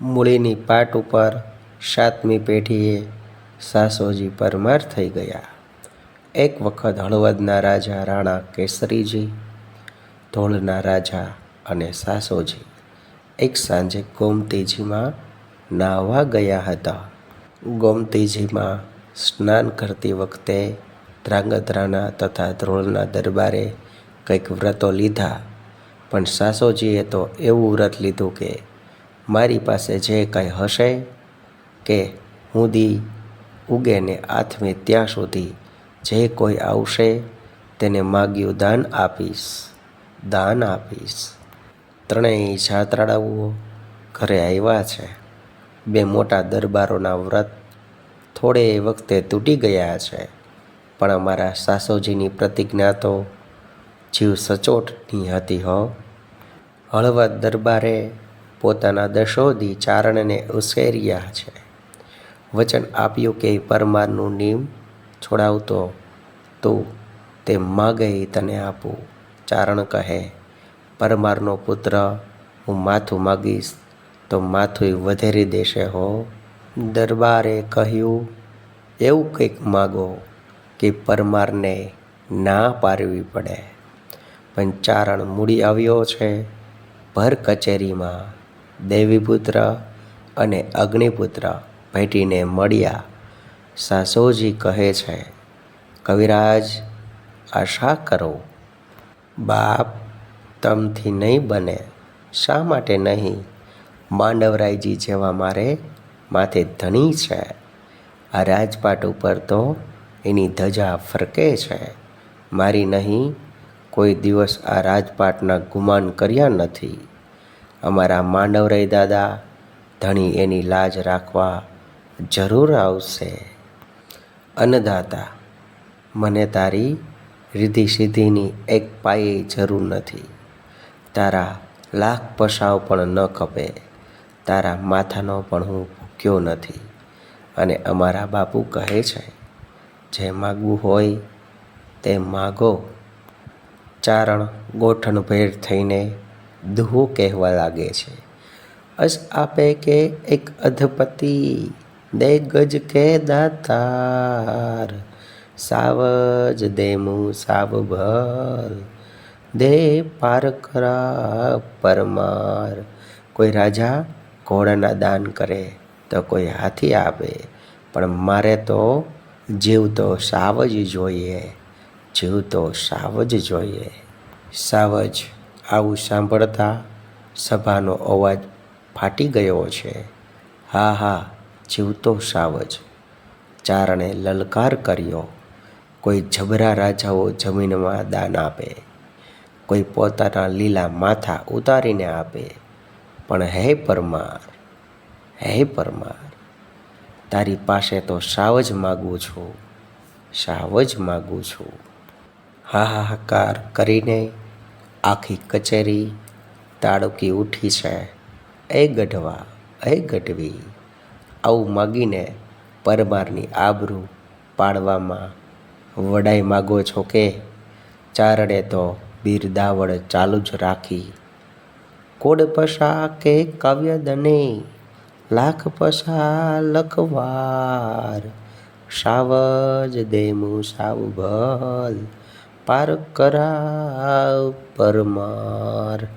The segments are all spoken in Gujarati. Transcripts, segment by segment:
મૂળીની પાટ ઉપર સાતમી પેઢીએ સાસોજી પરમાર થઈ ગયા. એક વખત હળવદના રાજા રાણા કેસરીજી, ધોળના રાજા અને સાસોજી એક સાંજે ગોમતીજીમાં નાહવા ગયા હતા. ગોમતીજીમાં સ્નાન કરતી વખતે ધ્રાંગધ્રાના તથા ધ્રોળના દરબારે કંઈક વ્રતો લીધા, પણ સાસોજીએ તો એવું વ્રત લીધું કે મારી પાસે જે કંઈ હશે કે હું દી ઉગે ને આથમે ત્યાં સુધી જે કોઈ આવશે તેને માગ્યું દાન આપીશ દાન આપીશ. ત્રણેય જાત્રાળાઓ ઘરે આવ્યા છે. બે મોટા દરબારોના વ્રત થોડે વખતે તૂટી ગયા છે, પણ અમારા સાસોજીની પ્રતિજ્ઞા તો જીવ સચોટની હતી હો. હળવદ દરબારે પોતાના દશોદી ચારણને ઉશ્કેર્યા છે. વચન આપ્યું કે પરમારનું નીમ છોડાવતો તું, તે માગે તને આપું. ચારણ કહે પરમારનો પુત્ર, હું માથું માગીશ, તો માથું વધેરી દેશે હો. દરબારે કહ્યું, એવું કંઈક માગો કે પરમારને ના પાડવી પડે. પણ ચારણ મૂડી આવ્યો છે, ભર કચેરીમાં દેવીપુત્ર અને અગ્નિપુત્ર ભેટીને મળ્યા. સાસોજી કહે છે, કવિરાજ, આશા કરો. બાપ તમથી નહીં બને, શા માટે નહીં? માંડવરાયજી જેવા મારે માથે ધણી છે. આ રાજપાટ ઉપર તો એની ધજા ફરકે છે. મારી નહીં, કોઈ દિવસ આ રાજપાટના ગુમાન કર્યા નથી. અમારા માનવરય દાદા ધણી એની લાજ રાખવા જરૂર આવશે. અન્નદાતા, મને તારી રીધિ સિદ્ધિની એક પાયે જરૂર નથી. તારા લાખ પસાવ પણ ન ખપે. તારા માથાનો પણ હું ભૂખ્યો નથી. અને અમારા બાપુ કહે છે, જે માગવું હોય તે માગો. ચારણ ગોઠણભેર થઈને દુહો કહેવા લાગે છે. અસ આપે કે એક અધપતિ દે ગજ કે દાતાર, સાવજ દેમું સાવ ભર. દે પાર કરા પરમાર. કોઈ રાજા ઘોડાના દાન કરે તો કોઈ હાથી આપે, પણ મારે તો જીવ તો સાવ જ જોઈએ, જીવ તો સાવ જ જોઈએ. સાવજ આવું સાંભળતા સભાનો અવાજ ફાટી ગયો છે. હા હા, જીવતો સાવ સાવજ. ચારણે લલકાર કર્યો. કોઈ જબરા રાજાઓ જમીનમાં દાન આપે. કોઈ પોતાના લીલા માથા ઉતારીને આપે. પણ હે પરમાર હે પરમાર, તારી પાસે તો સાવ જ માગું છું સાવ જ માગું છું. હાહાકાર કરીને આખી કચેરી તાડકી ઉઠી છે. એ ગઢવા, એ ગઢવી. આવું માગીને પરમારની આબરૂ પાડવામાં વડાઈ માગો છો કે? ચારણે તો બિરદાવળ ચાલુ જ રાખી. કોડ પશા કે કાવ્ય દને, લાખ પશા લખવાર. સાવજ દેમું સાવ ભલ પાર કરાવ પરમાર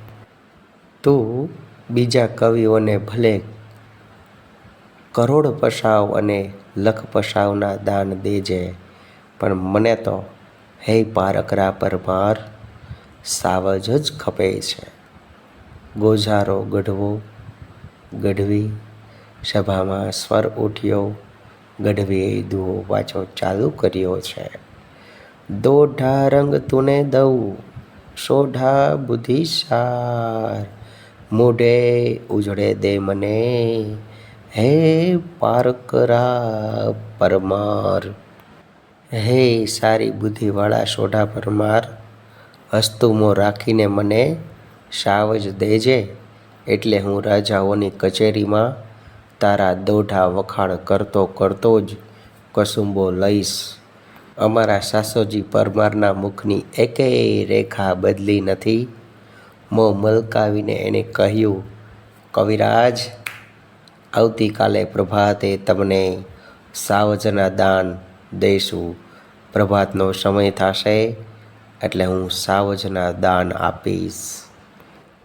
તું બીજા કવિઓને ભલે કરોડ પસાવ અને લખ પસાવના દાન દેજે, પણ મને તો હે પારકરા પરમાર સાવજ જ ખપે છે. ગોઝારો ગઢવો, ગઢવી સભામાં સ્વર ઉઠ્યો, ગઢવીએ દુઓ પાછો ચાલુ કર્યો છે. દોઢા રંગ તુને દઉં, સોઢા બુદ્ધિસાર. મોઢે ઉજળે દે મને, હે પારકરા પરમાર. હે સારી બુદ્ધિવાળા સોઢા પરમાર, હસ્તુમો રાખીને મને સાવજ દેજે, એટલે હું રાજાઓની કચેરીમાં તારા દોઢા વખાણ કરતો કરતો જ કસુંબો લઈશ. અમારા સાસોજી પરમારના મુખની એકેય રેખા બદલી નથી. મોં મલકાવીને એને કહ્યું, કવિરાજ, આવતીકાલે પ્રભાતે તમને સાવજના દાન દઈશું પ્રભાતનો સમય થશે એટલે હું સાવજના દાન આપીશ.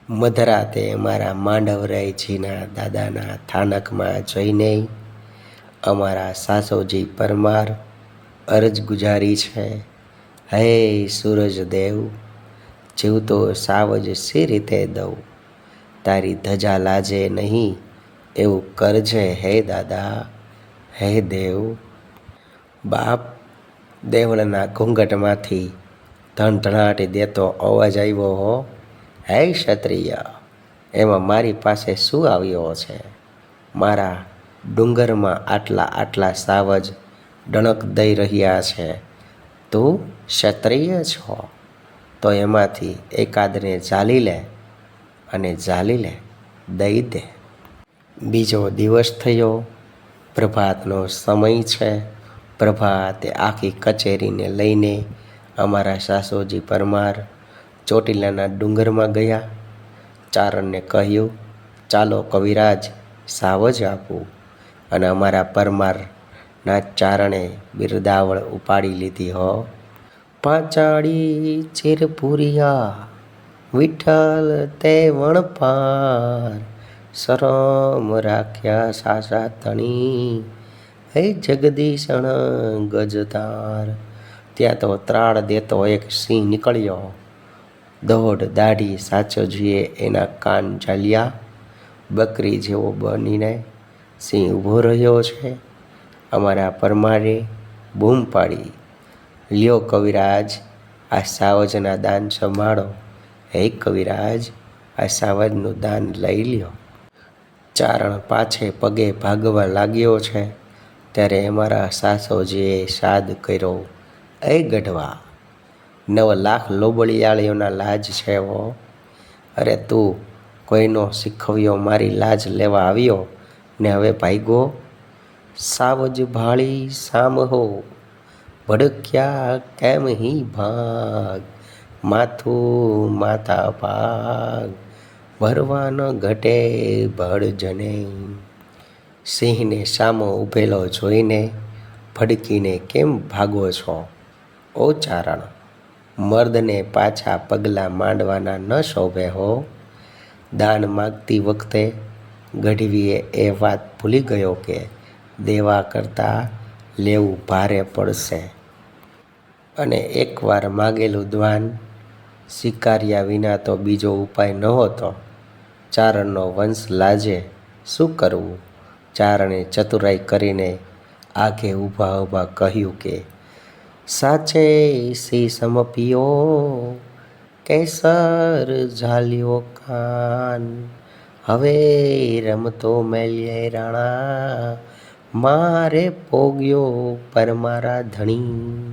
મધરાતે અમારા માંડવરાયજીના દાદાના થાનકમાં જઈને અમારા સાસોજી પરમાર અરજ ગુજારી છે. હે સૂરજદેવ જીવતો સાવજ સી રીતે દઉં? તારી ધજા લાજે નહીં, એવું કરજે હે દાદા, હે દેવ. બાપ દેવળના ઘૂંઘટમાંથી ધણધણાટી દેતો અવાજ આવ્યો હો. હે ક્ષત્રિય, એમાં મારી પાસે શું આવ્યો છે? મારા ડુંગરમાં આટલા આટલા સાવજ ડણક દઈ રહ્યા છે. તું ક્ષત્રિય છો તો એમાંથી એકાદને ઝાલી લે અને ઝાલી લે, દઈ દે. બીજો દિવસ થયો. પ્રભાતનો સમય છે. પ્રભાતે આખી કચેરીને લઈને અમારા સાસુજી પરમાર ચોટીલાના ડુંગરમાં ગયા. ચારણને કહ્યું, ચાલો કવિરાજ, સાવજ આપું. અને અમારા પરમારના ચારણે બિરદાવળ ઉપાડી લીધી હો. પાંચાળી ચીરપુરિયા વિઠ્ઠલ તે વણપાર, શરમ રાખ્યા સાસા તણી હે જગદીશણ ગજતાર ત્યાં તો ત્રાળ દેતો એક સિંહ નીકળ્યો. દોઢ દાઢી સાચો જોઈએ એના કાન ચાલ્યા. બકરી જેવો બનીને સિંહ ઊભો રહ્યો છે. અમારા પરમારે બૂમ પાડી. લ્યો કવિરાજ, આ સાવજના દાન સંભાળો. હે કવિરાજ, આ સાવજનું દાન લઈ લ્યો. ચારણ પાછે પગે ભાગવા લાગ્યો છે. ત્યારે અમારા સાસોજીએ સાદ કર્યો, એ ગઢવા, નવ લાખ લોબળિયાળીઓના લાજ છે હો. અરે તું કોઈનો શીખવ્યો મારી લાજ લેવા આવ્યો ને હવે ભાઈગો સાવજ ભાળી સામ હો, ભડક્યા કેમ હી ભાગ? માથું માતા ભાગ ભરવાનો ઘટે ભડજને. સિંહને સામો ઊભેલો જોઈને ભડકીને કેમ ભાગો છો? ઓ ચારણ, મર્દને પાછા પગલાં માંડવાના ન શોભે હો? દાન માગતી વખતે ગઢવીએ એ વાત ભૂલી ગયો કે દેવા કરતાં લેવું ભારે પડશે. અને એકવાર માગેલું દ્વાન સ્વીકાર્યા વિના તો બીજો ઉપાય નહોતો. ચારણનો વંશ લાજે શું કરવું? ચારણે ચતુરાઈ કરીને આગે ઊભા ઊભા કહ્યું કે, સાચે સી સમપિયો, કેસર ઝાલ્યો કાન. હવે રમતો મેલ્યે રાણા મારે પોગ્યો પરમારા ધણી.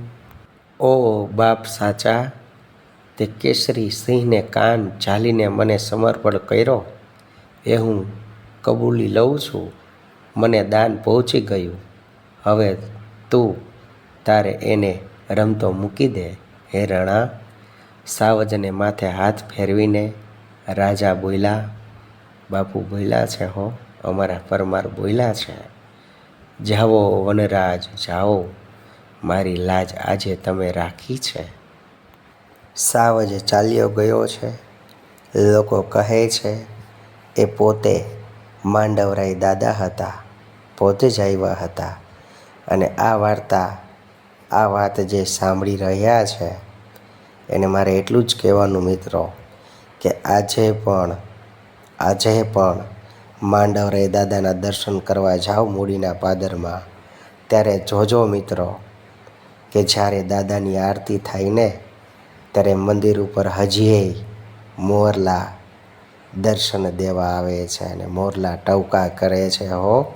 ઓ બાપ સાચા, તે કેસરી સિંહને કાન ઝાલીને મને સમર્પણ કર્યો. એ હું કબૂલી લઉં છું, મને દાન પહોંચી ગયું. હવે તું તારે એને રમતો મૂકી દે, હે રણા. સાવજને માથે હાથ ફેરવીને રાજા બોલ્યા, બાપુ બોલ્યા છે હો, અમારા પરમાર બોલ્યા છે. જાઓ વનરાજ, જાઓ. મારી લાજ આજે તમે રાખી છે. સાવજ ચાલ્યો ગયો છે. લોકો કહે છે, એ પોતે માંડવરાય દાદા હતા, પોતે જ આવ્યા હતા. અને આ વાર્તા, આ વાત જે સાંભળી રહ્યા છે, એને મારે એટલું જ કહેવાનું મિત્રો, કે આજે પણ આજે પણ માંડવરાય દાદાના દર્શન કરવા જાઓ મૂડીના પાદરમાં. ત્યારે જોજો મિત્રો, કે જ્યારે દાદાની આરતી થાય ને ત્યારે મંદિર ઉપર હજીએ મોરલા દર્શન દેવા આવે છે અને મોરલા ટવકા કરે છે. હો,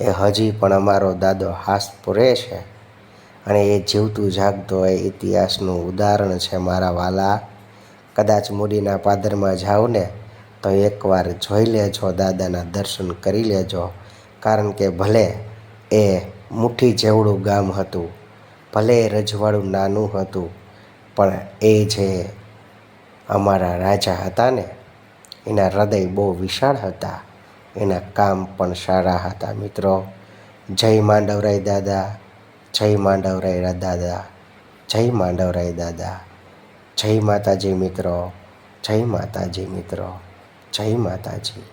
એ હજી પણ અમારો દાદો હાસ પૂરે છે અને એ જીવતું જાગતો એ ઇતિહાસનું ઉદાહરણ છે મારા વાલા. કદાચ મૂડીના પાદરમાં જાઓ ને તો એકવાર જોઈ લેજો, દાદાના દર્શન કરી લેજો. કારણ કે ભલે એ મુઠ્ઠી જેવડું ગામ હતું, ભલે એ રજવાડું નાનું હતું, પણ એ જે અમારા રાજા હતા ને, એના હૃદય બહુ વિશાળ હતા. એના કામ પણ સારા હતા મિત્રો. જય માંડવરાય દાદા, જય માંડવરાય દાદા, જય માંડવરાય દાદા, જય માતાજી મિત્રો, જય માતાજી મિત્રો. જય માતાજી.